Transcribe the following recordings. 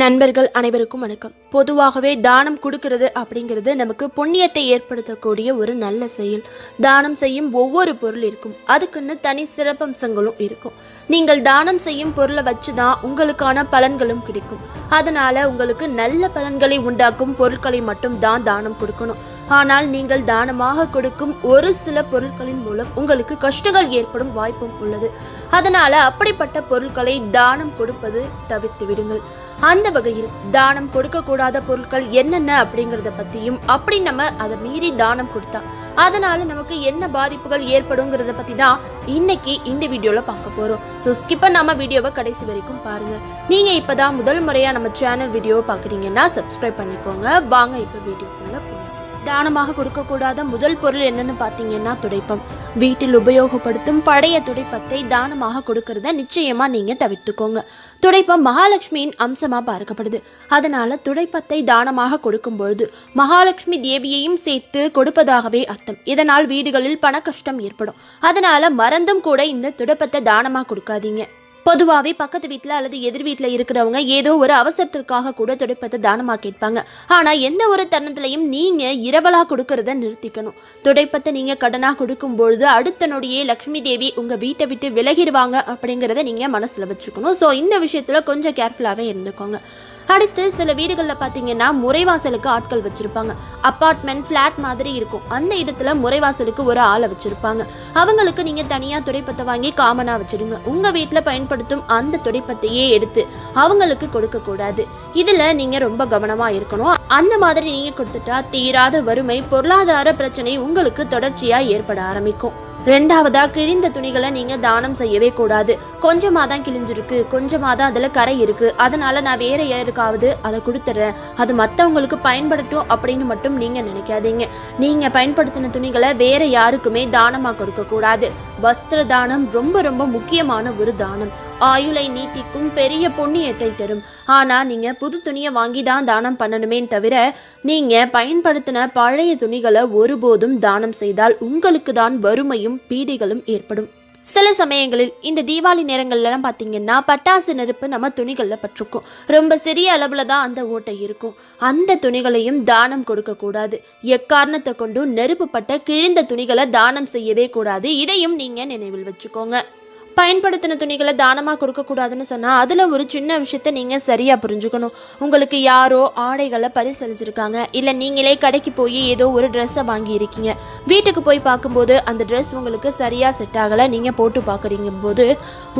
நண்பர்கள் அனைவருக்கும் வணக்கம். பொதுவாகவே தானம் கொடுக்கிறது அப்படிங்கிறது நமக்கு புண்ணியத்தை ஏற்படுத்தக்கூடிய ஒரு நல்ல செயல். தானம் செய்யும் ஒவ்வொரு பொருள் இருக்கும். அதுக்குன்னு தனி சிறப்பம்சங்களும் இருக்கும். நீங்கள் தானம் செய்யும் பொருளை வச்சு தான் உங்களுக்கான பலன்களும் கிடைக்கும். அதனால உங்களுக்கு நல்ல பலன்களை உண்டாக்கும் பொருட்களை மட்டும் தான் தானம் கொடுக்கணும். ஆனால் நீங்கள் தானமாக கொடுக்கும் ஒரு சில பொருட்களின் மூலம் உங்களுக்கு கஷ்டங்கள் ஏற்படும் வாய்ப்பும் உள்ளது. அதனால அப்படிப்பட்ட பொருட்களை தானம் கொடுப்பது தவிர்த்து விடுங்கள். அந்த வகையில் தானம் கொடுக்கக்கூடாத பொருட்கள் என்னென்ன அப்படிங்கிறத பற்றியும் அப்படி நம்ம அதை மீறி தானம் கொடுத்தா அதனால நமக்கு என்ன பாதிப்புகள் ஏற்படுங்கிறத பற்றி தான் இன்னைக்கு இந்த வீடியோவில் பார்க்க போகிறோம் ஸோ ஸ்கிப்பை நம்ம வீடியோவை கடைசி வரைக்கும் பாருங்க. நீங்கள் இப்போ தான் முதல் முறையாக நம்ம சேனல் வீடியோவை பார்க்குறீங்கன்னா சப்ஸ்கிரைப் பண்ணிக்கோங்க. வாங்க இப்போ வீடியோக்குள்ளே போகலாம் தானமாக கொடுக்கக்கூடாத முதல் பொருள் என்னன்னு பார்த்தீங்கன்னா துடைப்பம். வீட்டில் உபயோகப்படுத்தும் பழைய துடைப்பத்தை தானமாக கொடுக்கறத நிச்சயமா நீங்க தவிர்த்துக்கோங்க. துடைப்பம் மகாலட்சுமியின் அம்சமா பார்க்கப்படுது. அதனால துடைப்பத்தை தானமாக கொடுக்கும் பொழுது மகாலட்சுமி தேவியையும் சேர்த்து கொடுப்பதாகவே அர்த்தம். இதனால் வீடுகளில் பண கஷ்டம் ஏற்படும். அதனால மறந்தும் கூட இந்த துடைப்பத்தை தானமாக கொடுக்காதீங்க. பொதுவாகவே பக்கத்து வீட்டில் அல்லது எதிர் வீட்டில் இருக்கிறவங்க ஏதோ ஒரு அவசரத்திற்காக கூட துடைப்பத்தை தானமாக கேட்பாங்க. ஆனால் எந்த ஒரு தருணத்திலையும் நீங்கள் இரவலாக கொடுக்கறத நிறுத்திக்கணும். துடைப்பத்தை நீங்கள் கடனாக கொடுக்கும்பொழுது அடுத்த நொடியே லக்ஷ்மி தேவி உங்கள் வீட்டை விட்டு விலகிடுவாங்க அப்படிங்கிறத நீங்கள் மனசில் வச்சுக்கணும். ஸோ இந்த விஷயத்தில் கொஞ்சம் கேர்ஃபுல்லாகவே இருந்துக்கோங்க. அடுத்து சில வீடுகளில் பார்த்தீங்கன்னா முறைவாசலுக்கு ஆட்கள் வச்சுருப்பாங்க. அப்பார்ட்மெண்ட் ஃப்ளாட் மாதிரி இருக்கும். அந்த இடத்துல முறைவாசலுக்கு ஒரு ஆளை வச்சுருப்பாங்க. அவங்களுக்கு நீங்கள் தனியாக துடைப்பத்தை வாங்கி காமனாக வச்சுடுங்க உங்கள் வீட்டில் பயன்படுத்தும் அந்த துடைப்பத்தையே எடுத்து அவங்களுக்கு கொடுக்கக்கூடாது இதில் நீங்கள் ரொம்ப கவனமாக இருக்கணும். அந்த மாதிரி நீங்கள் கொடுத்துட்டா தீராத வறுமை பொருளாதார பிரச்சனை உங்களுக்கு தொடர்ச்சியாக ஏற்பட ஆரம்பிக்கும். ரெண்டாவதா கிழிந்த துணிகளை நீங்க தானம் செய்யவே கூடாது. கொஞ்சமாக தான் கிழிஞ்சிருக்கு கொஞ்சமாக தான் அதில் கரை இருக்கு. அதனால நான் வேற யாருக்காவது அதை கொடுத்துட்றேன் அது மற்றவங்களுக்கு பயன்படட்டும் அப்படின்னு மட்டும் நீங்க நினைக்காதீங்க. நீங்க பயன்படுத்தின துணிகளை வேற யாருக்குமே தானமாக கொடுக்க கூடாது வஸ்திர தானம் ரொம்ப ரொம்ப முக்கியமான ஒரு தானம். ஆயுளை நீட்டிக்கும் பெரிய புண்ணியத்தை தரும். ஆனால் நீங்கள் புது துணியை வாங்கி தான் தானம் பண்ணணுமே தவிர நீங்கள் பயன்படுத்தின பழைய துணிகளை ஒருபோதும் தானம் செய்தால் உங்களுக்கு தான் வறுமையும் பீடைகளும் ஏற்படும். சில சமயங்களில் இந்த தீபாவளி நேரங்கள்லாம் பார்த்தீங்கன்னா பட்டாசு நெருப்பு நம்ம துணிகளில் பட்டிருக்கும். ரொம்ப சிறிய அளவில் தான் அந்த ஓட்டை இருக்கும். அந்த துணிகளையும் தானம் கொடுக்கக்கூடாது எக்காரணத்தை கொண்டும் நெருப்பு பட்ட கிழிந்த துணிகளை தானம் செய்யவே கூடாது. இதையும் நீங்கள் நினைவில் வச்சுக்கோங்க. பயன்படுத்தின துணிகளை தானமாக கொடுக்கக்கூடாதுன்னு சொன்னால் அதில் ஒரு சின்ன விஷயத்த நீங்கள் சரியாக புரிஞ்சுக்கணும். உங்களுக்கு யாரோ ஆடைகளை பரிசளிச்சிருக்காங்க. இல்லை நீங்களே கடைக்கு போய் ஏதோ ஒரு ட்ரெஸ்ஸை வாங்கியிருக்கீங்க. வீட்டுக்கு போய் பார்க்கும்போது அந்த ட்ரெஸ் உங்களுக்கு சரியாக செட் ஆகலை நீங்கள் போட்டு பார்க்குறீங்க போது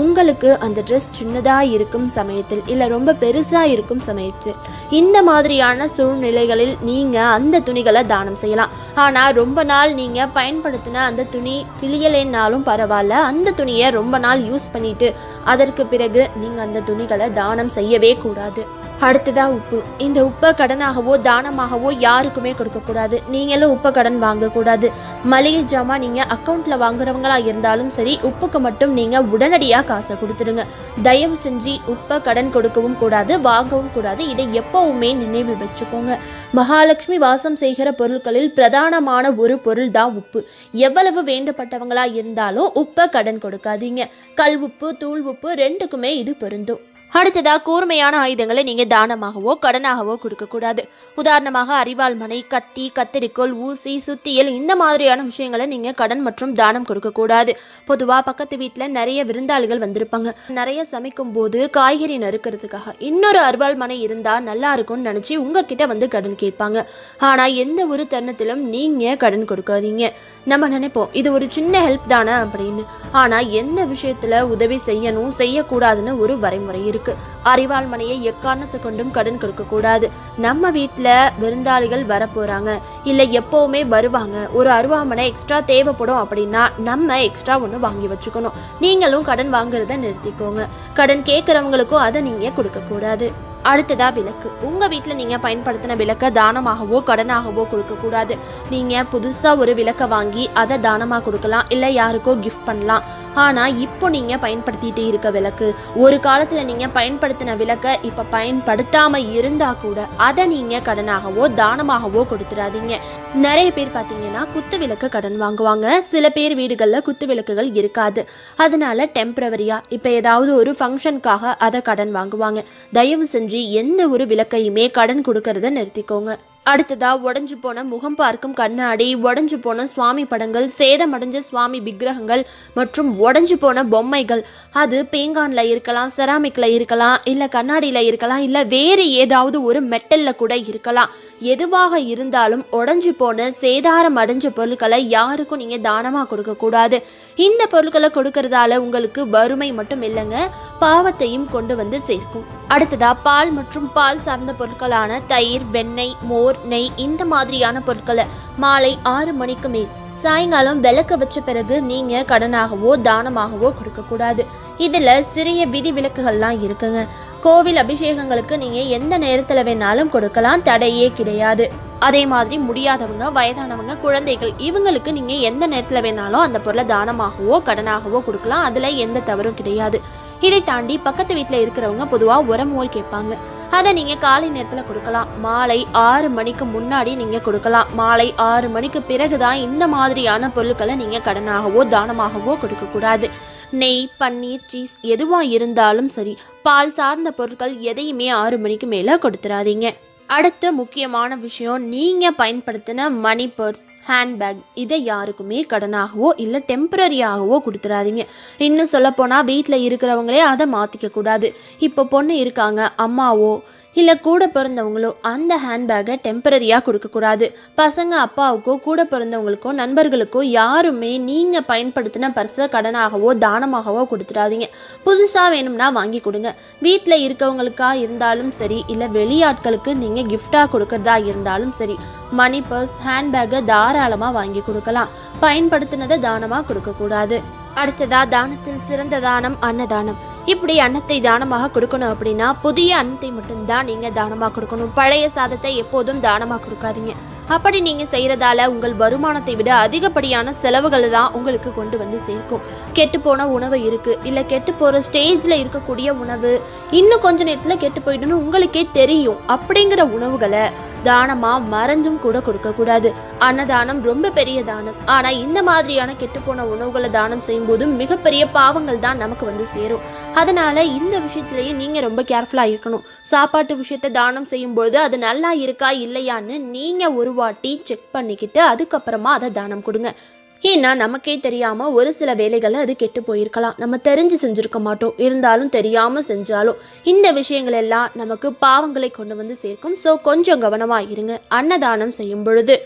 உங்களுக்கு அந்த ட்ரெஸ் சின்னதாக இருக்கும் சமயத்தில் இல்லை ரொம்ப பெருசாக இருக்கும் சமயத்தில் இந்த மாதிரியான சூழ்நிலைகளில் நீங்கள் அந்த துணிகளை தானம் செய்யலாம். ஆனால் ரொம்ப நாள் நீங்கள் பயன்படுத்தின அந்த துணி கிளியலைன்னாலும் பரவாயில்ல அந்த துணியை ரொம்ப நாள் யூஸ் பண்ணிட்டு அதற்கு பிறகு நீங்கள் அந்த துணிகளை தானம் செய்யவே கூடாது. அடுத்ததா உப்பு. இந்த உப்பை கடனாகவோ தானமாகவோ யாருக்குமே கொடுக்கக்கூடாது. நீங்களும் உப்பை கடன் வாங்கக்கூடாது. மளிகை ஜாமான் நீங்கள் அக்கௌண்ட்டில் வாங்குறவங்களா இருந்தாலும் சரி உப்புக்கு மட்டும் நீங்கள் உடனடியாக காசை கொடுத்துடுங்க. தயவு செஞ்சு உப்பை கடன் கொடுக்கவும் கூடாது வாங்கவும் கூடாது. இதை எப்பவுமே நினைவில் வச்சுக்கோங்க. மகாலட்சுமி வாசம் செய்கிற பொருட்களில் பிரதானமான ஒரு பொருள் தான் உப்பு. எவ்வளவு வேண்டப்பட்டவங்களா இருந்தாலும் உப்பை கடன் கொடுக்காதீங்க. கல் உப்பு தூள் உப்பு ரெண்டுக்குமே இது பொருந்தும். அடுத்ததா கூர்மையான ஆயுதங்களை நீங்க தானமாகவோ கடனாகவோ கொடுக்கக்கூடாது. உதாரணமாக அரிவாள் மனை கத்தி கத்தரிக்கோல் ஊசி சுத்தியல் இந்த மாதிரியான விஷயங்களை நீங்க கடன் மற்றும் தானம் கொடுக்கக்கூடாது. பொதுவா பக்கத்து வீட்டில் நிறைய விருந்தாளிகள் வந்திருப்பாங்க. நிறைய சமைக்கும் போது காய்கறி நறுக்கிறதுக்காக இன்னொரு அருவாள் மனை இருந்தா நல்லா இருக்கும்னு நினைச்சு உங்ககிட்ட வந்து கடன் கேட்பாங்க. ஆனா எந்த ஒரு தருணத்திலும் நீங்க கடன் கொடுக்காதீங்க. நம்ம நினைப்போம் இது ஒரு சின்ன ஹெல்ப் தானே அப்படின்னு. ஆனா எந்த விஷயத்துல உதவி செய்யணும் செய்யக்கூடாதுன்னு ஒரு வரைமுறை இருக்கு. அறிவாள் மனையை எக்காரணத்தை கொண்டும் கடன் கொடுக்கக்கூடாது நம்ம வீட்டில் விருந்தாளிகள் வரப்போகிறாங்க இல்லை எப்போவுமே வருவாங்க. ஒரு அருவாமனை எக்ஸ்ட்ரா தேவைப்படும் அப்படின்னா நம்ம எக்ஸ்ட்ரா ஒன்று வாங்கி வச்சுக்கணும். நீங்களும் கடன் வாங்குறத நிறுத்திக்கோங்க. கடன் கேட்குறவங்களுக்கும் அதை நீங்கள் கொடுக்கக்கூடாது அடுத்ததா விளக்கு. உங்க வீட்டில் நீங்க பயன்படுத்தின விளக்கை தானமாகவோ கடனாகவோ கொடுக்கக்கூடாது. நீங்க புதுசா ஒரு விளக்கை வாங்கி அதை தானமா கொடுக்கலாம். இல்லை யாருக்கோ கிஃப்ட் பண்ணலாம். ஆனா இப்போ நீங்க பயன்படுத்திட்டு இருக்க விளக்கு. ஒரு காலத்துல நீங்க பயன்படுத்தின விளக்கை இப்ப பயன்படுத்தாம இருந்தா கூட அதை நீங்க கடனாகவோ தானமாகவோ கொடுத்துடாதீங்க நிறைய பேர் பார்த்தீங்கன்னா குத்து விளக்கு கடன் வாங்குவாங்க. சில பேர் வீடுகளில் குத்து விளக்குகள் இருக்காது. அதனால டெம்பரவரியா இப்போ ஏதாவது ஒரு ஃபங்க்ஷனுக்காக அதை கடன் வாங்குவாங்க. தயவு செஞ்சு இன்றி எந்த ஒரு விளக்கையுமே கடன் கொடுக்கறத நிறுத்திக்கோங்க. அடுத்ததா உடஞ்சு போன முகம் பார்க்கும் கண்ணாடி உடஞ்சு போன சுவாமி படங்கள் சேதமடைஞ்ச சுவாமி விக்கிரகங்கள் மற்றும் உடஞ்சு போன பொம்மைகள். அது பேங்கானில் இருக்கலாம் செராமிக்ல இருக்கலாம் இல்லை கண்ணாடியில் இருக்கலாம் இல்லை வேறு ஏதாவது ஒரு மெட்டலில் கூட இருக்கலாம். எதுவாக இருந்தாலும் உடஞ்சு போன சேதாரம் அடைஞ்ச பொருட்களை யாருக்கும் நீங்கள் தானமாக கொடுக்கக்கூடாது இந்த பொருட்களை கொடுக்கறதால உங்களுக்கு வறுமை மட்டும் இல்லைங்க பாவத்தையும் கொண்டு வந்து சேர்க்கும். அடுத்ததா பால் மற்றும் பால் சார்ந்த பொருட்களான தயிர் வெண்ணெய் மோர் நெய் இந்த மாதிரியான பொருட்களை மாலை ஆறு மணிக்கு மேல். சாயங்காலம் விளக்க வச்ச பிறகு நீங்க கடனாகவோ தானமாகவோ கொடுக்க கூடாது. இதுல சிறிய விதி விலக்குகள்லாம் இருக்குங்க. கோவில் அபிஷேகங்களுக்கு நீங்க எந்த நேரத்துல வேணாலும் கொடுக்கலாம் தடையே கிடையாது. அதே மாதிரி முடியாதவங்க வயதானவங்க குழந்தைகள் இவங்களுக்கு நீங்கள் எந்த நேரத்தில் வேணாலும் அந்த பொருளை தானமாகவோ கடனாகவோ கொடுக்கலாம். அதில் எந்த தவறும் கிடையாது. இதை தாண்டி பக்கத்து வீட்டில் இருக்கிறவங்க பொதுவாக உரம் மோர் கேட்பாங்க. அதை நீங்கள் காலை நேரத்தில் கொடுக்கலாம். மாலை ஆறு மணிக்கு முன்னாடி நீங்கள் கொடுக்கலாம். மாலை ஆறு மணிக்கு பிறகு தான் இந்த மாதிரியான பொருட்களை நீங்கள் கடனாகவோ தானமாகவோ கொடுக்கக்கூடாது நெய் பன்னீர் சீஸ் எதுவாக இருந்தாலும் சரி பால் சார்ந்த பொருட்கள் எதையுமே ஆறு மணிக்கு மேலே கொடுத்துடாதீங்க அடுத்த முக்கியமான விஷயம் நீங்கள் பயன்படுத்தின மணி பர்ஸ் ஹேண்ட்பேக் இதை யாருக்குமே கடனாகவோ இல்லை டெம்பரரியாகவோ கொடுத்துடாதீங்க இன்னும் சொல்லப்போனால் வீட்டில் இருக்கிறவங்களே அதை மாற்றிக்க கூடாது. இப்போ பொண்ணு இருக்காங்க அம்மாவோ இல்லை கூட பிறந்தவங்களோ அந்த ஹேண்ட்பேக்கை டெம்பரரியாக கொடுக்கக்கூடாது. பசங்க அப்பாவுக்கோ கூட பிறந்தவங்களுக்கோ நண்பர்களுக்கோ யாருமே நீங்கள் பயன்படுத்தின பர்ஸை கடனாகவோ தானமாகவோ கொடுத்துடாதீங்க. புதுசாக வேணும்னா வாங்கி கொடுங்க. வீட்டில் இருக்கவங்களுக்காக இருந்தாலும் சரி இல்லை வெளியாட்களுக்கு நீங்கள் கிஃப்டாக கொடுக்கறதா இருந்தாலும் சரி மணி பர்ஸ் ஹேண்ட்பேக்கை தாராளமாக வாங்கி கொடுக்கலாம். பயன்படுத்தினதை தானமாக கொடுக்கக்கூடாது. அடுத்ததா தானத்தில் சிறந்த தானம் அன்னதானம். இப்படி அன்னத்தை தானமாக கொடுக்கணும் அப்படின்னா புதிய அன்னத்தை மட்டும்தான் நீங்க தானமாக கொடுக்கணும். பழைய சாதத்தை எப்போதும் தானமாக கொடுக்காதீங்க. அப்படி நீங்க செய்யறதால உங்கள் வருமானத்தை விட அதிகப்படியான செலவுகளை தான் உங்களுக்கு கொண்டு வந்து சேர்க்கும். கெட்டு போன உணவு இருக்கு இல்ல கெட்டு போற ஸ்டேஜ்ல இருக்கக்கூடிய உணவு இன்னும் கொஞ்ச நேரத்துல கெட்டு போயிடுன்னு உங்களுக்கே தெரியும். அப்படிங்கிற உணவுகளை தானமா மறந்தும் கூட கொடுக்க கூடாது. அன்னதானம் ரொம்ப பெரிய தானம். ஆனா இந்த மாதிரியான கெட்டுப்போன உணவுகளை தானம் செய்யும்போது மிகப்பெரிய பாவங்கள் தான் நமக்கு வந்து சேரும். அதனால இந்த விஷயத்திலேயே நீங்க ரொம்ப கேர்ஃபுல்லா இருக்கணும். சாப்பாட்டு விஷயத்தை தானம் செய்யும்பொழுது அது நல்லா இருக்கா இல்லையான்னு நீங்க ஒரு வாட்டி செக் பண்ணிக்கிட்டு அதுக்கப்புறமா அதை தானம் கொடுங்க. ஏன்னா நமக்கே தெரியாமல் ஒரு சில வேலைகளை அது கெட்டு போயிருக்கலாம். நம்ம தெரிஞ்சு செஞ்சுருக்க மாட்டோம். இருந்தாலும் தெரியாமல் செஞ்சாலும் இந்த விஷயங்கள் எல்லாம் நமக்கு பாவங்களை கொண்டு வந்து சேர்க்கும். ஸோ கொஞ்சம் கவனமாக இருங்க. அன்னதானம் செய்யும் பொழுது.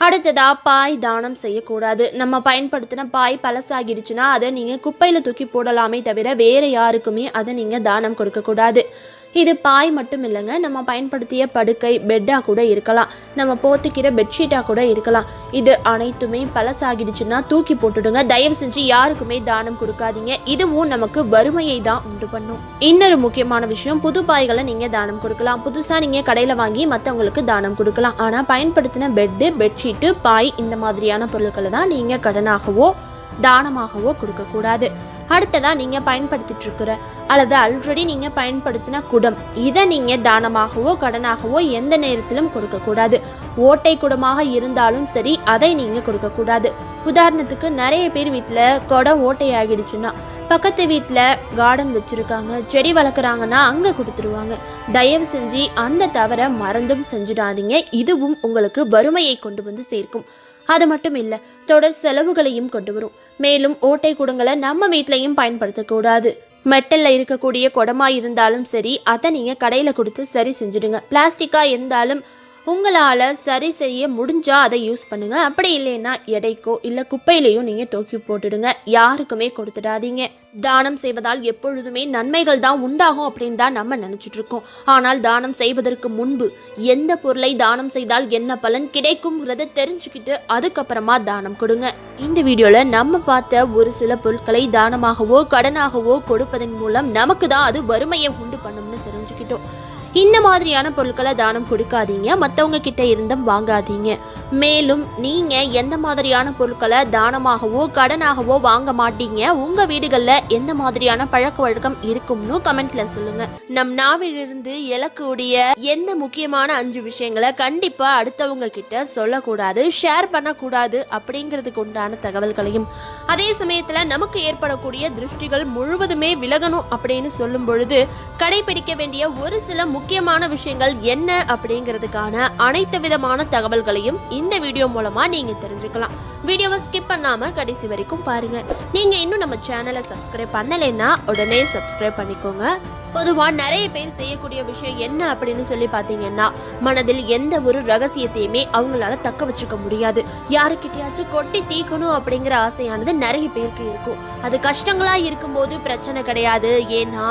அடுத்ததா பாய் தானம் செய்யக்கூடாது. நம்ம பயன்படுத்தின பாய் பழசாகிடுச்சுன்னா அதை நீங்கள் குப்பையில் தூக்கி போடலாமே தவிர வேறு யாருக்குமே அதை நீங்கள் தானம் கொடுக்கக்கூடாது. இது பாய் மட்டும் இல்லைங்க நம்ம பயன்படுத்திய படுக்கை பெட்டாக கூட இருக்கலாம். நம்ம போத்திக்கிற பெட்ஷீட்டாக கூட இருக்கலாம். இது அனைத்துமே பழசாகிடுச்சுன்னா தூக்கி போட்டுடுங்க. தயவு செஞ்சு யாருக்குமே தானம் கொடுக்காதீங்க. இதுவும் நமக்கு வறுமையை தான் உண்டு பண்ணும். இன்னொரு முக்கியமான விஷயம் புது பாய்களை நீங்கள் தானம் கொடுக்கலாம். புதுசாக நீங்கள் கடையில் வாங்கி மற்றவங்களுக்கு தானம் கொடுக்கலாம். ஆனால் பயன்படுத்தின பெட்டு பெட்ஷீட்டு பாய் இந்த மாதிரியான பொருட்களை தான் நீங்கள் கடனாகவோ தானமாகவோ கொடுக்கக்கூடாது. அடுத்ததாக நீங்கள் பயன்படுத்திட்டு இருக்கிற அல்லது ஆல்ரெடி நீங்கள் பயன்படுத்தின குடம். இதை நீங்கள் தானமாகவோ கடனாகவோ எந்த நேரத்திலும் கொடுக்கக்கூடாது. ஓட்டை குடமாக இருந்தாலும் சரி அதை நீங்கள் கொடுக்கக்கூடாது. உதாரணத்துக்கு நிறைய பேர் வீட்டில் குடம் ஓட்டை ஆகிடுச்சுன்னா பக்கத்து வீட்டில் கார்டன் வச்சுருக்காங்க செடி வளர்க்குறாங்கன்னா அங்கே கொடுத்துருவாங்க. தயவு செஞ்சு அந்த தவறை மறந்தும் செஞ்சிடாதீங்க. இதுவும் உங்களுக்கு வறுமையை கொண்டு வந்து சேர்க்கும். அது மட்டும் இல்லை தொடர் செலவுகளையும் கொண்டு வரும். மேலும் ஓட்டை குடங்களை நம்ம வீட்லையும் பயன்படுத்தக்கூடாது மெட்டல்ல இருக்கக்கூடிய குடமா இருந்தாலும் சரி அதை நீங்கள் கடையில் கொடுத்து சரி செஞ்சுடுங்க. பிளாஸ்டிக்காக இருந்தாலும் உங்களால் சரி செய்ய முடிஞ்சால் அதை யூஸ் பண்ணுங்கள் அப்படி இல்லைன்னா எடைக்கோ இல்லை குப்பையிலையோ நீங்கள் தூக்கி போட்டுடுங்க. யாருக்குமே கொடுத்துடாதீங்க. தானம் செய்வதால் எப்பொழுதுமே நன்மைகள் தான் உண்டாகும் அப்படின்னு தான் நம்ம நினச்சிட்ருக்கோம் ஆனால் தானம் செய்வதற்கு முன்பு எந்த பொருளை தானம் செய்தால் என்ன பலன் கிடைக்குங்கிறத தெரிஞ்சுக்கிட்டு அதுக்கப்புறமா தானம் கொடுங்க. இந்த வீடியோவில் நம்ம பார்த்த ஒரு சில பொருட்களை தானமாகவோ கடனாகவோ கொடுப்பதன் மூலம் நமக்கு தான் அது வறுமையை உண்டு பண்ணும்னு தெரிஞ்சுக்கிட்டோம். இந்த மாதிரியான பொருட்களை தானம் கொடுக்காதீங்க. மற்றவங்க கிட்ட இருந்தும் வாங்காதீங்க. மேலும் நீங்க எந்த மாதிரியான பொருட்களை தானமாகவோ கடனாகவோ வாங்க மாட்டீங்க. உங்க வீடுகளில் எந்த மாதிரியான பழக்க வழக்கம் இருக்கும்னு கமெண்ட்ல சொல்லுங்க. நம் நாவிலிருந்து எழக்கூடிய எந்த முக்கியமான அஞ்சு விஷயங்களை கண்டிப்பா அடுத்தவங்க கிட்ட சொல்லக்கூடாது ஷேர் பண்ணக்கூடாது அப்படிங்கிறதுக்கு உண்டான தகவல்களையும். அதே சமயத்தில் நமக்கு ஏற்படக்கூடிய திருஷ்டிகள் முழுவதுமே விலகணும் அப்படின்னு சொல்லும் பொழுது கடைபிடிக்க வேண்டிய ஒரு சில முக்கியமான விஷயங்கள் என்ன அப்படிங்கிறதுக்கான அனைத்து விதமான தகவல்களையும் இந்த வீடியோ மூலமா நீங்க தெரிஞ்சுக்கலாம். வீடியோவை ஸ்கிப் பண்ணாமல் கடைசி வரைக்கும் பாருங்கள் நீங்கள் இன்னும் நம்ம சேனலை சப்ஸ்கிரைப் பண்ணலைன்னா உடனே சப்ஸ்கிரைப் பண்ணிக்கோங்க. பொதுவாக நிறைய பேர் செய்யக்கூடிய விஷயம் என்ன அப்படின்னு சொல்லி பார்த்தீங்கன்னா மனதில் எந்த ஒரு ரகசியத்தையுமே அவங்களால தக்க வச்சுக்க முடியாது. யாருக்கிட்டையாச்சும் கொட்டி தீக்கணும் அப்படிங்கிற ஆசையானது நிறைய பேருக்கு இருக்கும். அது கஷ்டங்களாக இருக்கும்போது பிரச்சனை கிடையாது. ஏன்னா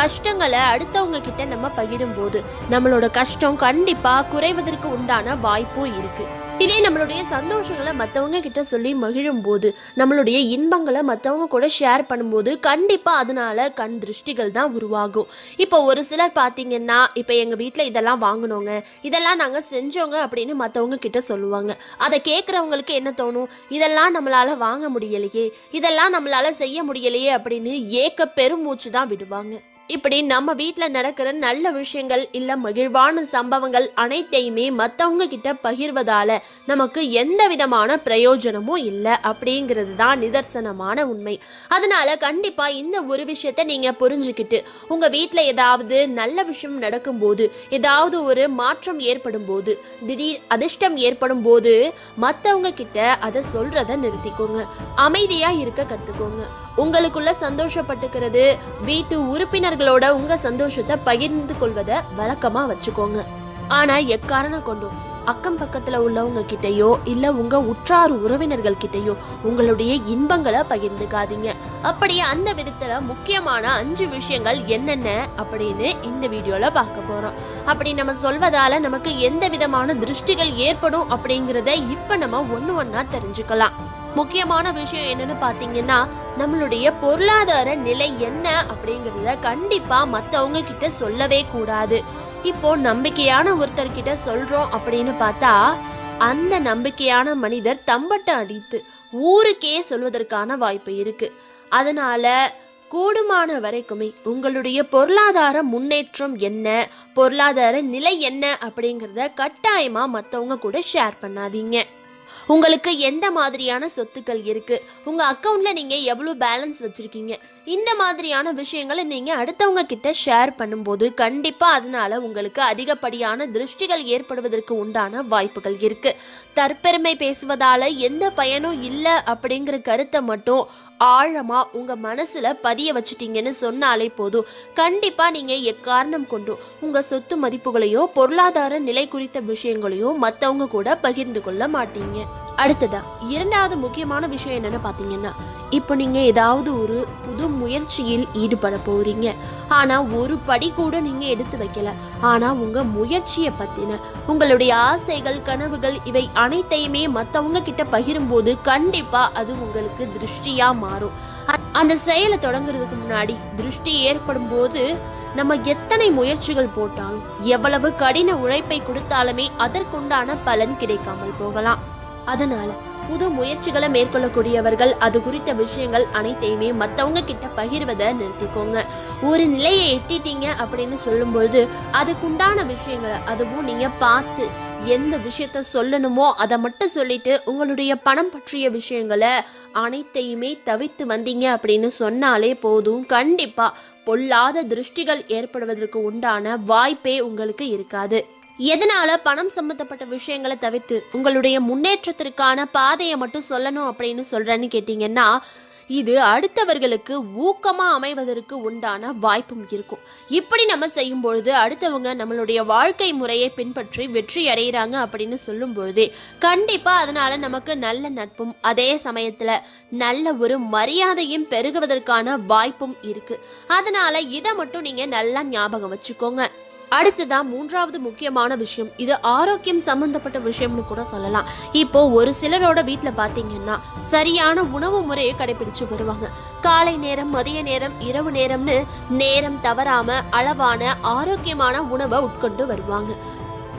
கஷ்டங்களை அடுத்தவங்க கிட்ட நம்ம பகிரும்போது நம்மளோட கஷ்டம் கண்டிப்பாக குறைவதற்கு உண்டான வாய்ப்பும் இருக்குது இதே நம்மளுடைய சந்தோஷங்களை மற்றவங்க கிட்ட சொல்லி மகிழும் போது நம்மளுடைய இன்பங்களை மற்றவங்க கூட ஷேர் பண்ணும்போது கண்டிப்பாக அதனால கண் திருஷ்டிகள் தான் உருவாகும். இப்போ ஒரு சிலர் பார்த்தீங்கன்னா இப்போ எங்கள் வீட்டில் இதெல்லாம் வாங்கினோங்க இதெல்லாம் நாங்கள் செஞ்சோங்க அப்படின்னு மற்றவங்க கிட்ட சொல்லுவாங்க. அதை கேட்குறவங்களுக்கு என்ன தோணும்? இதெல்லாம் நம்மளால் வாங்க முடியலையே இதெல்லாம் நம்மளால் செய்ய முடியலையே அப்படின்னு ஏக்க பெருமூச்சு தான் விடுவாங்க. இப்படி நம்ம வீட்டில் நடக்கிற நல்ல விஷயங்கள் இல்லை மகிழ்வான சம்பவங்கள் அனைத்தையுமே மற்றவங்க கிட்ட பகிர்வதால நமக்கு எந்த விதமான பிரயோஜனமும் இல்லை அப்படிங்கிறது தான் நிதர்சனமான உண்மை. அதனால கண்டிப்பாக இந்த ஒரு விஷயத்த நீங்கள் புரிஞ்சுக்கிட்டு உங்க வீட்டில் ஏதாவது நல்ல விஷயம் நடக்கும்போது ஏதாவது ஒரு மாற்றம் ஏற்படும் போது திடீர் அதிர்ஷ்டம் ஏற்படும் போது மற்றவங்க கிட்ட அதை சொல்கிறத நிறுத்திக்கோங்க. அமைதியாக இருக்க கற்றுக்கோங்க உங்களுக்குள்ள சந்தோஷப்பட்டுக்கிறது வீட்டு உறுப்பினர் நண்பர்களோட உங்க சந்தோஷத்தை பகிர்ந்து கொள்வதை வழக்கமா வச்சுக்கோங்க. ஆனா எக்காரணம் கொண்டும்? அக்கம் பக்கத்துல உள்ளவங்க கிட்டயோ இல்ல உங்க உற்றார் உறவினர்கள் கிட்டயோ உங்களுடைய இன்பங்களை பகிர்ந்துக்காதீங்க. அப்படி அந்த விதத்துல முக்கியமான அஞ்சு விஷயங்கள் என்னென்ன அப்படின்னு இந்த வீடியோல பார்க்க போறோம். அப்படி நம்ம சொல்வதால நமக்கு எந்த விதமான திருஷ்டிகள் ஏற்படும் அப்படிங்கிறத இப்ப நம்ம ஒன்று ஒன்னா தெரிஞ்சுக்கலாம். முக்கியமான விஷயம் என்னன்னு பாத்தீங்கன்னா நம்மளுடைய பொருளாதார நிலை என்ன அப்படிங்கறத கண்டிப்பா மத்தவங்க கிட்ட சொல்லவே கூடாது. இப்போ நம்பிக்கையான ஒருத்தர் கிட்ட சொல்றோம் அப்படின்னு பார்த்தா அந்த நம்பிக்கையான மனிதர் தம்பட்டை அடித்து ஊருக்கே சொல்வதற்கான வாய்ப்பு இருக்கு. அதனால கூடுமான வரைக்குமே உங்களுடைய பொருளாதார முன்னேற்றம் என்ன பொருளாதார நிலை என்ன அப்படிங்கிறத கட்டாயமாக மற்றவங்க கூட ஷேர் பண்ணாதீங்க. உங்களுக்கு எந்த மாதிரியான சொத்துக்கள் இருக்குது உங்கள் அக்கௌண்ட்டில் நீங்கள் எவ்வளோ பேலன்ஸ் வச்சுருக்கீங்க? இந்த மாதிரியான விஷயங்களை நீங்கள் அடுத்தவங்க கிட்ட ஷேர் பண்ணும்போது கண்டிப்பாக அதனால் உங்களுக்கு அதிகப்படியான திருஷ்டிகள் ஏற்படுவதற்கு உண்டான வாய்ப்புகள் இருக்குது தற்பெருமை பேசுவதால் எந்த பயனும் இல்லை அப்படிங்கிற கருத்தை மட்டும் ஆழமாக உங்கள் மனசில் பதிய வச்சுட்டீங்கன்னு சொன்னாலே போதும். கண்டிப்பாக நீங்கள் எக்காரணம் கொண்டும் உங்கள் சொத்து மதிப்புகளையோ பொருளாதார நிலை குறித்த விஷயங்களையோ மற்றவங்க கூட பகிர்ந்து கொள்ள மாட்டீங்க. அடுத்ததா இரண்டாவது முக்கியமான விஷயம் என்னன்னு பாத்தீங்கன்னா இப்போ நீங்க ஏதாவது ஒரு புது முயற்சியில் ஈடுபட போறீங்க. ஆனா ஒரு படி கூட நீங்க எடுத்து வைக்கல. ஆனா உங்க முயற்சியை பத்தின உங்களுடைய ஆசைகள் கனவுகள் இவை அனைத்தையுமே மத்தவங்க கிட்ட பகிரும்போது கண்டிப்பா அது உங்களுக்கு திருஷ்டியா மாறும். அ- அந்த செயலை தொடங்குறதுக்கு முன்னாடி திருஷ்டி ஏற்படும் போது நம்ம எத்தனை முயற்சிகள் போட்டாலும் எவ்வளவு கடின உழைப்பை கொடுத்தாலுமே அதற்குண்டான பலன் கிடைக்காமல் போகலாம். அதனால புது முயற்சிகளை மேற்கொள்ளக்கூடியவர்கள் அது குறித்த விஷயங்கள் அனைத்தையுமே மற்றவங்க கிட்ட பகிர்வதை நிறுத்திக்கோங்க. ஒரு நிலையை எட்டிட்டீங்க அப்படின்னு சொல்லும்பொழுது அதுக்குண்டான விஷயங்களை அதுவும் நீங்க பார்த்து எந்த விஷயத்த சொல்லணுமோ அதை மட்டும் சொல்லிட்டு உங்களுடைய பணம் பற்றிய விஷயங்களை அனைத்தையுமே தவிர்த்து வந்தீங்க அப்படின்னு சொன்னாலே போதும். கண்டிப்பா பொல்லாத திருஷ்டிகள் ஏற்படுவதற்கு உண்டான வாய்ப்பே உங்களுக்கு இருக்காது. எதனால பணம் சம்பந்தப்பட்ட விஷயங்களை தவிர்த்து உங்களுடைய முன்னேற்றத்திற்கான பாதையை மட்டும் சொல்லணும் அப்படின்னு சொல்றேன்னு கேட்டீங்கன்னா இது அடுத்தவர்களுக்கு ஊக்கமாக அமைவதற்கு உண்டான வாய்ப்பும் இருக்கும். இப்படி நம்ம செய்யும் பொழுது அடுத்தவங்க நம்மளுடைய வாழ்க்கை முறையை பின்பற்றி வெற்றி அடைகிறாங்க அப்படின்னு சொல்லும் பொழுதே கண்டிப்பாக அதனால நமக்கு நல்ல நட்பும் அதே சமயத்தில் நல்ல ஒரு மரியாதையும் பெருகுவதற்கான வாய்ப்பும் இருக்கு. அதனால இதை மட்டும் நீங்கள் நல்லா ஞாபகம் வச்சுக்கோங்க. அடுத்ததான் மூன்றாவது முக்கியமான விஷயம். இது ஆரோக்கியம் சம்பந்தப்பட்ட விஷயம்னு கூட சொல்லலாம். இப்போ ஒரு சிலரோட வீட்டில் பார்த்தீங்கன்னா சரியான உணவு முறையை கடைபிடிச்சு வருவாங்க. காலை நேரம் மதிய நேரம் இரவு நேரம்னு நேரம் தவறாம அளவான ஆரோக்கியமான உணவை உட்கொண்டு வருவாங்க.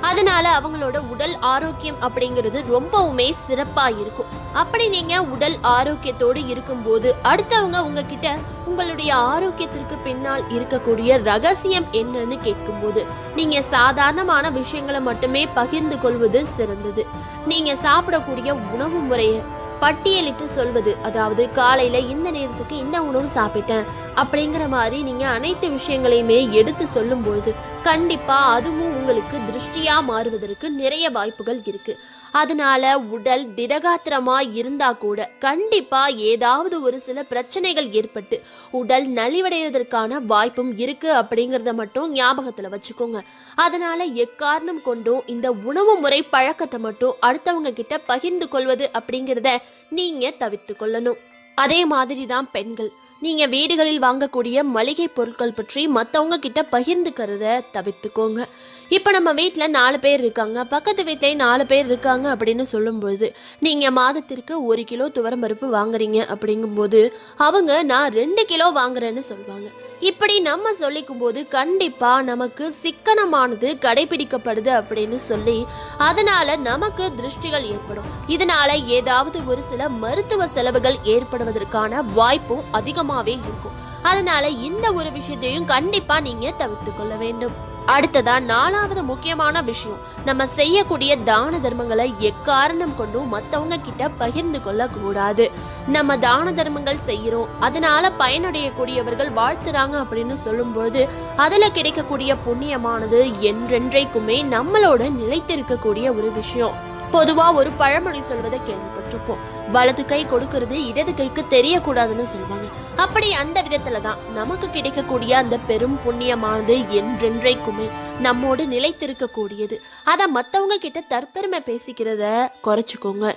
அதனால அவங்களோட உடல் ஆரோக்கியம் அப்படிங்கிறது ரொம்பவுமே சிறப்பா இருக்கும். அப்படி நீங்க உடல் ஆரோக்கியத்தோடு இருக்கும்போது அடுத்தவங்க உங்ககிட்ட உங்களுடைய ஆரோக்கியத்திற்கு பின்னால் இருக்கக்கூடிய ரகசியம் என்னன்னு கேட்கும்போது நீங்க சாதாரணமான விஷயங்களை மட்டுமே பகிர்ந்து கொள்வது சிறந்தது. நீங்க சாப்பிடக்கூடிய உணவு முறையை பட்டியலிட்டு சொல்வது. அதாவது காலையில இந்த நேரத்துக்கு இந்த உணவு சாப்பிட்டேன் அப்படிங்கிற மாதிரி நீங்க அனைத்து விஷயங்களையுமே எடுத்து சொல்லும்பொழுது கண்டிப்பா அதுவும் உங்களுக்கு திருஷ்டியா மாறுவதற்கு நிறைய வாய்ப்புகள் இருக்கு. அதனால உடல் திடகாத்திரமா இருந்தா கூட கண்டிப்பா ஏதாவது ஒரு சில பிரச்சனைகள் ஏற்பட்டு உடல் நலிவடைவதற்கான வாய்ப்பும் இருக்கு அப்படிங்கிறத மட்டும் ஞாபகத்துல வச்சுக்கோங்க. அதனால எக்காரணம் கொண்டும் இந்த உணவு முறை பழக்கத்தை மட்டும் அடுத்தவங்க கிட்ட பகிர்ந்து கொள்வது அப்படிங்கிறத நீங்க தவிர்த்து கொள்ளணும். அதே மாதிரி தான் பெண்கள். நீங்க வீடுகளில் வாங்கக்கூடிய மளிகை பொருட்கள் பற்றி மற்றவங்க கிட்ட பகிர்ந்துக்கிறத தவிர்த்துக்கோங்க. இப்போ நம்ம வீட்டில் நாலு பேர் இருக்காங்க. பக்கத்து வீட்டிலேயே நாலு பேர் இருக்காங்க அப்படின்னு சொல்லும்பொழுது நீங்கள் மாதத்திற்கு ஒரு கிலோ துவரம்பருப்பு வாங்குறீங்க அப்படிங்கும்போது அவங்க நான் ரெண்டு கிலோ வாங்குறேன்னு சொல்லுவாங்க இப்படி நம்ம சொல்லிக்கும் போது கண்டிப்பாக நமக்கு சிக்கனமானது கடைபிடிக்கப்படுது அப்படின்னு சொல்லி அதனால நமக்கு திருஷ்டிகள் ஏற்படும். இதனால ஏதாவது ஒரு சில மருத்துவ செலவுகள் ஏற்படுவதற்கான வாய்ப்பும் அதிகம் அதிகமாகவே இருக்கும். அதனால இந்த ஒரு விஷயத்தையும் கண்டிப்பாக நீங்கள் தவிர்த்து கொள்ள வேண்டும். அடுத்ததா நாலாவது முக்கியமான விஷயம். நம்ம செய்யக்கூடிய தான தர்மங்களை எக்காரணம் கொண்டும் மற்றவங்க கிட்ட பகிர்ந்து கொள்ள கூடாது நம்ம தான தர்மங்கள் செய்கிறோம். அதனால பயனடையக்கூடியவர்கள் வாழ்த்துறாங்க அப்படின்னு சொல்லும்போது அதுல கிடைக்கக்கூடிய புண்ணியமானது என்றென்றைக்குமே நம்மளோட நிலைத்திருக்கக்கூடிய ஒரு விஷயம். பொதுவாக ஒரு பழமொழி சொல்வதை இருப்போம். வலது கை கொடுக்கறது இடது கைக்கு தெரியக்கூடாதுன்னு சொல்லுவாங்க. அப்படி அந்த விதத்துல தான் நமக்கு கிடைக்கக்கூடிய அந்த பெரும் புண்ணியமானது என்றென்றைக்குமே நம்மோடு நிலைத்திருக்கக்கூடியது. அதை மற்றவங்க கிட்ட தற்பெருமை பேசிக்கிறத குறைச்சிக்கோங்க.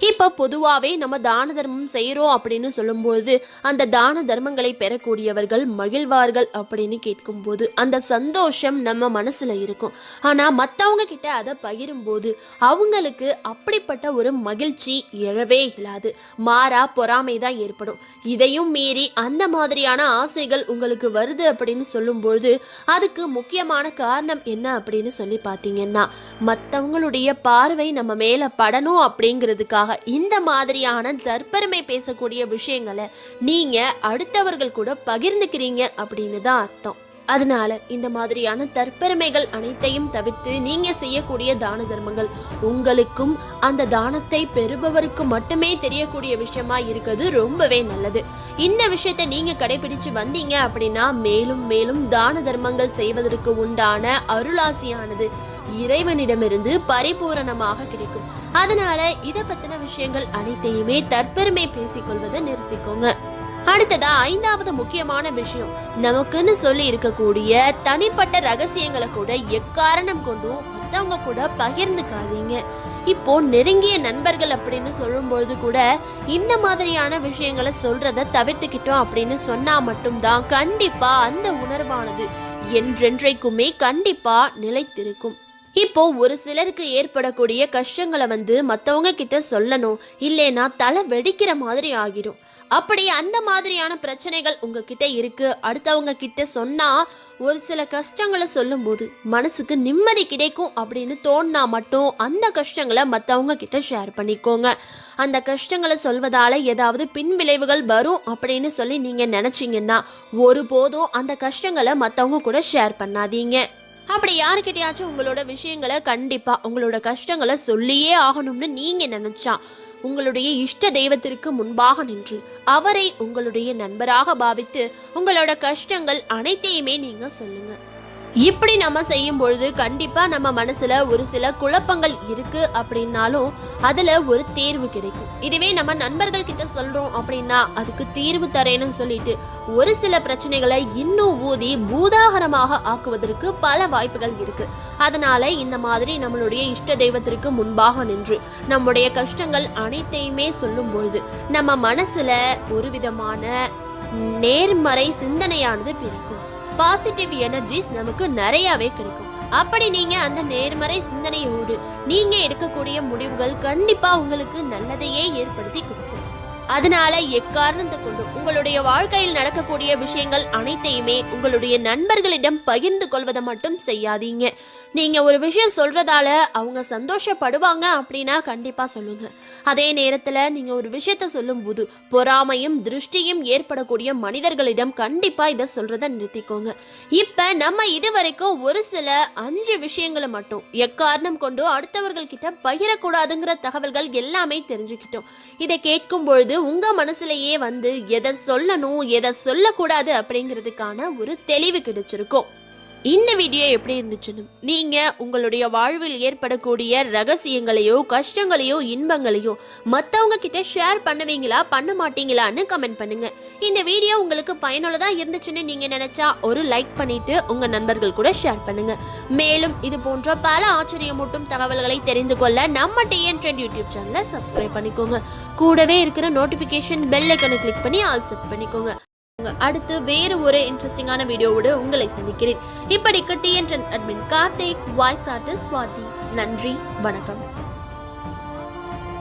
இப்போ பொதுவாகவே நம்ம தான தர்மம் செய்கிறோம் அப்படின்னு சொல்லும்போது அந்த தான தர்மங்களை பெறக்கூடியவர்கள் மகிழ்வார்கள் அப்படின்னு கேட்கும்போது அந்த சந்தோஷம் நம்ம மனசில் இருக்கும். ஆனால் மற்றவங்க கிட்ட அதை பகிரும்போது அவங்களுக்கு அப்படிப்பட்ட ஒரு மகிழ்ச்சி எழவே இல்லாது மாறா பொறாமை தான் ஏற்படும். இதையும் மீறி அந்த மாதிரியான ஆசைகள் உங்களுக்கு வருது அப்படின்னு சொல்லும்பொழுது அதுக்கு முக்கியமான காரணம் என்ன அப்படின்னு சொல்லி பார்த்தீங்கன்னா மற்றவங்களுடைய பார்வை நம்ம மேலே படணும் அப்படிங்கிறதுக்காக இந்த மாதிரியான தற்பெருமை பேசக்கூடிய விஷயங்களை நீங்கள் அடுத்தவர்கள் கூட பகிர்ந்துக்கிறீங்க அப்படின்னு தான் அர்த்தம். அதனால இந்த மாதிரியான தற்பெருமைகள் அனைத்தையும் தவிர்த்து நீங்க செய்யக்கூடிய தான தர்மங்கள் உங்களுக்கும் அந்த தானத்தை பெறுபவருக்கு மட்டுமே தெரியக்கூடிய விஷயமா இருக்கிறது ரொம்பவே நல்லது. இந்த விஷயத்தை நீங்க கடைபிடிச்சு வந்தீங்க அப்படின்னா மேலும் மேலும் தான தர்மங்கள் செய்வதற்கு உண்டான அருளாசியானது இறைவனிடமிருந்து பரிபூரணமாக கிடைக்கும். அதனால இதை பத்தின விஷயங்கள் அனைத்தையுமே தற்பெருமை பேசிக்கொள்வதை நிறுத்திக்கோங்க. அடுத்ததா ஐந்தாவது முக்கியமான விஷயம். நமக்குன்னு சொல்லி இருக்கக்கூடிய தனிப்பட்ட ரகசியங்களை கூட எக்காரணம் கொண்டும் மற்றவங்க கூட பகிர்ந்துக்காதீங்க. இப்போ நெருங்கிய நண்பர்கள் அப்படின்னு சொல்லும்பொழுது கூட இந்த மாதிரியான விஷயங்களை சொல்றத தவிர்த்துக்கிட்டோம் அப்படின்னு சொன்னா மட்டும்தான் கண்டிப்பா அந்த உணர்வானது என்றென்றைக்குமே கண்டிப்பா நிலைத்திருக்கும். இப்போ ஒரு சிலருக்கு ஏற்படக்கூடிய கஷ்டங்களை வந்து மற்றவங்க கிட்ட சொல்லணும் இல்லைன்னா தலை வெடிக்கிற மாதிரி ஆகிடும் அப்படி அந்த மாதிரியான பிரச்சனைகள் உங்ககிட்ட இருக்கு. அடுத்தவங்க கிட்ட சொன்னா ஒரு சில கஷ்டங்களை சொல்லும்போது மனசுக்கு நிம்மதி கிடைக்கும் அப்படின்னு தோணுனா மட்டும் அந்த கஷ்டங்களை மற்றவங்க கிட்ட ஷேர் பண்ணிக்கோங்க. அந்த கஷ்டங்களை சொல்வதால ஏதாவது பின் விளைவுகள் வரும் அப்படின்னு சொல்லி நீங்க நினைச்சீங்கன்னா ஒருபோதும் அந்த கஷ்டங்களை மற்றவங்க கூட ஷேர் பண்ணாதீங்க. அப்படி யாருக்கிட்டையாச்சும் உங்களோட விஷயங்களை கண்டிப்பாக உங்களோட கஷ்டங்களை சொல்லியே ஆகணும்னு நீங்கள் நினச்சா உங்களுடைய இஷ்ட தெய்வத்திற்கு முன்பாக நின்று அவரை உங்களுடைய நண்பராக பாவித்து உங்களோட கஷ்டங்கள் அனைத்தையுமே நீங்கள் சொல்லுங்கள் இப்படி நம்ம செய்யும் பொழுது கண்டிப்பா நம்ம மனசுல ஒரு சில குழப்பங்கள் இருக்கு அப்படின்னாலும் அதுல ஒரு தீர்வு கிடைக்கும். இதுவே நம்ம நண்பர்கள் கிட்ட சொல்றோம் அப்படின்னா அதுக்கு தீர்வு தரேன்னு சொல்லிட்டு ஒரு சில பிரச்சனைகளை இன்னும் ஊதி பூதாகரமாக ஆக்குவதற்கு பல வாய்ப்புகள் இருக்கு. அதனால இந்த மாதிரி நம்மளுடைய இஷ்ட தெய்வத்திற்கு முன்பாக நின்று நம்முடைய கஷ்டங்கள் அனைத்தையுமே சொல்லும் பொழுது நம்ம மனசுல ஒரு விதமான நேர்மறை சிந்தனையானது பிறக்கும் பாசிட்டிவ் எனர்ஜிஸ் நமக்கு நிறையாவே கிடைக்கும். அப்படி நீங்க அந்த நேர்மறை சிந்தனையோடு நீங்க எடுக்கக்கூடிய முடிவுகள் கண்டிப்பா உங்களுக்கு நல்லதையே ஏற்படுத்தி கொடுக்கும். அதனால எக்காரணத்தை கொண்டு உங்களுடைய வாழ்க்கையில் நடக்கக்கூடிய விஷயங்கள் அனைத்தையுமே உங்களுடைய நண்பர்களிடம் பகிர்ந்து கொள்வதை மட்டும் செய்யாதீங்க. நீங்க ஒரு விஷயம் சொல்றதால அவங்க சந்தோஷப்படுவாங்க அப்படின்னா கண்டிப்பா சொல்லுங்க. அதே நேரத்துல நீங்க ஒரு விஷயத்த சொல்லும்போது பொறாமையும் திருஷ்டியும் ஏற்படக்கூடிய மனிதர்களிடம் கண்டிப்பா இதை சொல்றத நிறுத்திக்கோங்க. இப்ப நம்ம இதுவரைக்கும் ஒரு சில அஞ்சு விஷயங்களை மட்டும் எக்காரணம் கொண்டு அடுத்தவர்கள் கிட்ட பகிரக்கூடாதுங்கிற தகவல்கள் எல்லாமே தெரிஞ்சுக்கிட்டோம். இதை கேட்கும் பொழுது உங்க மனசுலையே வந்து எதை சொல்லணும் எதை சொல்லக்கூடாது அப்படிங்கிறதுக்கான ஒரு தெளிவு கிடைச்சிருக்கும். இந்த வீடியோ எப்படி இருந்துச்சுன்னு நீங்கள் உங்களுடைய வாழ்வில் ஏற்படக்கூடிய ரகசியங்களையோ கஷ்டங்களையோ இன்பங்களையோ மற்றவங்க கிட்ட ஷேர் பண்ணுவீங்களா பண்ண மாட்டீங்களான்னு கமெண்ட் பண்ணுங்கள் இந்த வீடியோ உங்களுக்கு பயனுள்ளதாக இருந்துச்சுன்னு நீங்கள் நினச்சா ஒரு லைக் பண்ணிவிட்டு உங்கள் நண்பர்கள் கூட ஷேர் பண்ணுங்கள் மேலும் இது போன்ற பல ஆச்சரியமூட்டும் தகவல்களை தெரிந்து கொள்ள நம்ம டிஎன் ட்ரெண்ட் யூடியூப் சேனலை சப்ஸ்கிரைப் பண்ணிக்கோங்க. கூடவே இருக்கிற நோட்டிஃபிகேஷன் பெல் ஐக்கனை கிளிக் பண்ணி ஆல் செட் பண்ணிக்கோங்க. அடுத்து வேறு ஒரு இன்ட்ரெஸ்டிங்கான வீடியோவோடு உங்களை சந்திக்கிறேன். இப்படிக்கு TN admin Karthik voice artist Swathi நன்றி வணக்கம்.